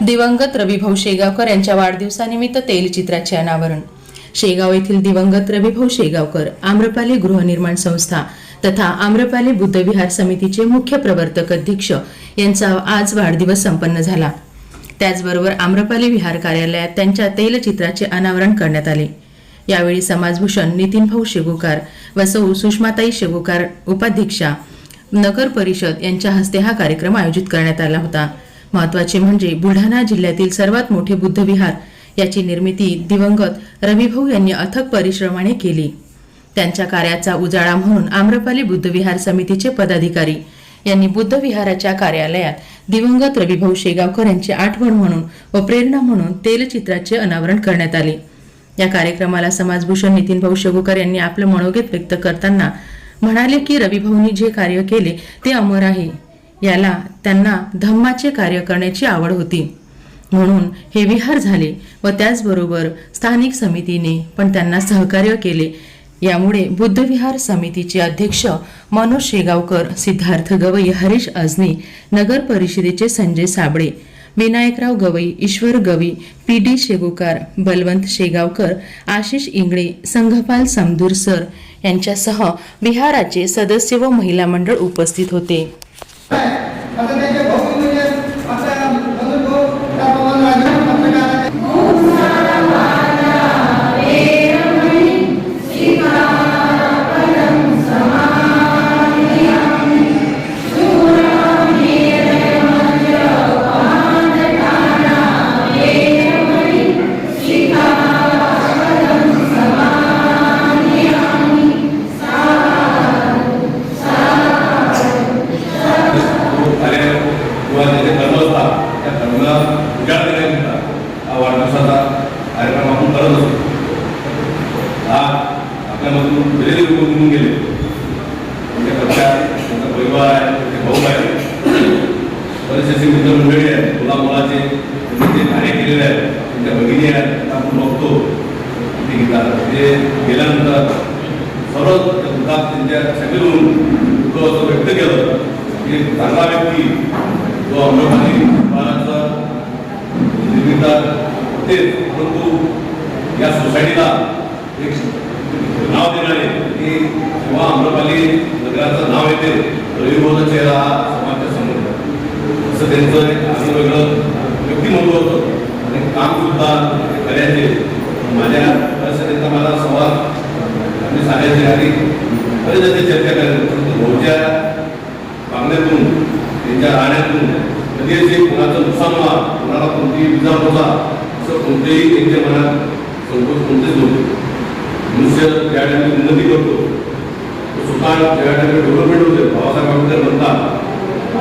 दिवंगत रविभाऊ शेगावकर यांच्या वाढदिवसानिमित्त तैलचित्राचे अनावरण. शेगाव येथील दिवंगत रविभाऊ शेगावकर आम्रपाली गृहनिर्माण संस्था तथा आम्रपाली बुद्धविहार समितीचे मुख्य प्रवर्तक अध्यक्ष यांचा आज वाढदिवस संपन्न झाला. त्याचबरोबर आम्रपाली विहार कार्यालयात त्यांच्या तैलचित्राचे अनावरण करण्यात आले. यावेळी समाजभूषण नितीन भाऊ शेगुकार व सौ सुषमाताई शेगुकार उपाध्यक्षा नगर परिषद यांच्या हस्ते हा कार्यक्रम आयोजित करण्यात आला होता. महत्त्वाचे म्हणजे बुलढाणा जिल्ह्यातील सर्वात मोठे बुद्धविहार. याची निर्मिती दिवंगत रविभाऊ यांनी अथक परिश्रमाने केली. त्यांच्या कार्याचा उजाळा म्हणून आम्रपाली बुद्धविहार समितीचे पदाधिकारी यांनी बुद्धविहाराच्या कार्यालयात दिवंगत रविभाऊ शेगावकर यांची आठवण म्हणून व प्रेरणा म्हणून तेलचित्राचे अनावरण करण्यात आले. या कार्यक्रमाला समाजभूषण नितीन भाऊ शेगुकर यांनी आपलं मनोगत व्यक्त करताना म्हणाले की रविभाऊंनी जे कार्य केले ते अमर आहे. याला त्यांना धम्माचे कार्य करण्याची आवड होती. म्हणून हे विहार झाले व त्याचबरोबर स्थानिक समितीने पण त्यांना सहकार्य केले. यामुळे बुद्धविहार समितीचे अध्यक्ष मनोज शेगावकर सिद्धार्थ गवई हरीश अजनी नगर परिषदेचे Sanjay Sable Vinayakrao Gawai Ishwar Gavi P D Shegukar Balwant Shegaonkar Ashish Ingle Sanghpal Samdur sir यांच्यासह विहाराचे सदस्य व महिला मंडळ उपस्थित होते. आता त्याचे त्या कर्माला उजाड देण्याकरिता हा वाढदिवसाचा कार्यक्रम आपण करत असतो हा आपल्यामधून बरेच लोक निघून गेले. त्यांच्या पक्षात त्यांचा परिवार आहे त्यांचे भाऊ आहे बरेचसे मित्र मंडळी आहेत मुला मुलाचे त्यांनी जे कार्य केलेले आहेत त्यांच्या भगिनी आहेत त्यांना आपण बघतो. ते घेतात ते गेल्यानंतर सर्व दुःखात त्यांच्या सामील होऊन व्यक्त केलं. की चांगला व्यक्ती जो अमरावती महाराजचा निर्मितात होतेच परंतु या सोसायटीला एक नाव देणारे की जेव्हा आम्रपाली नगराचं नाव येते रविभोचा चेहरा हा समोर असं त्यांचं एक असं वेगळं व्यक्तिमत्व होतं. आणि काम सुद्धा ते करायचे. माझ्या त्यांचा मला संवाद आणि सांगायचे आणि बरेच असे चर्चा करायचे. परंतु भाऊच्या वागण्यातून त्यांच्या राहण्यातून कधी जे कोणाचं नुकसान व्हा कोणाला कोणतीही विजा पोचा असं कोणतेही त्यांच्या मनात संकोच कोणतेच नव्हते. मनुष्य ज्या टाइम उन्नती करतो तो स्वतः ज्या टाइम डेव्हलपमेंट होते बाबासाहेब आंबेडकर म्हणतात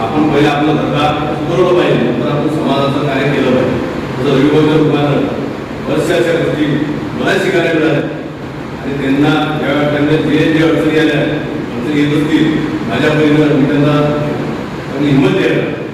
आपण पहिले आपलं सरकार सुधारलं पाहिजे नंतर आपण समाजाचं कार्य केलं पाहिजे. जसं रविभाऊच्या रूपानं बऱ्याचशा अशा गोष्टी मला शिकायला मिळाल्या. आणि त्यांना ज्या त्यांना जे जे अडचणी आल्या अडचणी येत असतील माझ्या बहिणीला मी त्यांना त्यांनी हिंमत द्यायला